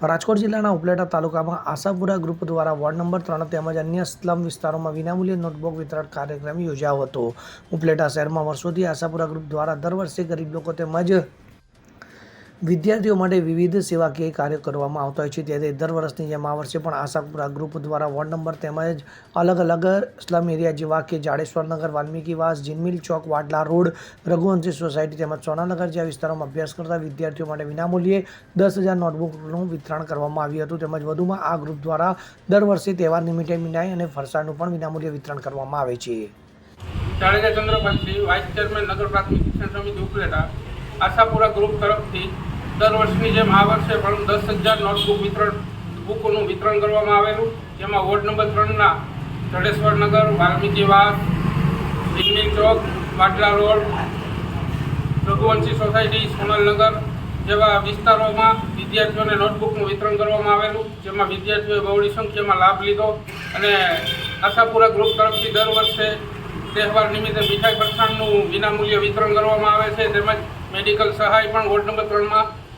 રાજકોટ જિલ્લાના ઉપલેટા તાલુકામાં આશાપુરા ગ્રુપ દ્વારા વોર્ડ નંબર ત્રણ તેમજ અન્ય સ્લમ વિસ્તારોમાં વિનામૂલ્યે નોટબુક વિતરણ કાર્યક્રમ યોજાયો હતો. ઉપલેટા શહેરમાં વર્ષોથી આશાપુરા ગ્રુપ દ્વારા દર વર્ષે ગરીબ લોકો તેમજ વિદ્યાર્થીઓ માટે વિવિધ સેવાકીય કાર્યો કરવામાં આવતા હોય છે. ત્યારે દર વર્ષની જેમ આ વર્ષે પણ આશાપુરા ગ્રુપ દ્વારા વોર્ડ નંબર તેમજ અલગ અલગ સ્લમ એરિયા જેવા કે જાડેશ્વરનગર વાલ્મીકીવાસ જીનમિલ ચોક, વાડલા રોડ, રઘુવંશી સોસાયટી તેમજ સોનાનગર જેવા વિસ્તારોમાં અભ્યાસ કરતા વિદ્યાર્થીઓ માટે વિનામૂલ્યે દસ હજાર નોટબુકનું વિતરણ કરવામાં આવ્યું હતું. તેમજ વધુમાં આ ગ્રુપ દ્વારા દર વર્ષે તહેવાર નિમિત્તે મીનાઈ અને ફરસાણનું પણ વિનામૂલ્યે વિતરણ કરવામાં આવે છે. જાડેજા ચંદ્રભાઈ વાઇસ ચેરમેન નગર પ્રાથમિક શિક્ષણ સમિતિ ઉપલેટા આશાપુરા ગ્રુપ તરફથી દર વર્ષની જેમ આ વર્ષે પણ દસ હજાર નોટબુક વિતરણ, બુકોનું વિતરણ કરવામાં આવેલું. જેમાં વોર્ડ નંબર ત્રણના જડેશ્વર નગર વાલ્મીકીવાસ જીનમિલ ચોક વાટલા રોડ, રઘુવંશી સોસાયટી સોનલનગર જેવા વિસ્તારોમાં વિદ્યાર્થીઓને નોટબુકનું વિતરણ કરવામાં આવેલું. જેમાં વિદ્યાર્થીઓએ બહોળી સંખ્યામાં લાભ લીધો અને આશાપુરા ગ્રુપ તરફથી દર વર્ષે તહેવાર નિમિત્તે મીઠાઈ પ્રસ્થાનનું વિનામૂલ્ય વિતરણ કરવામાં આવે છે. તેમજ મેડિકલ સહાય પણ વોર્ડ નંબર ત્રણમાં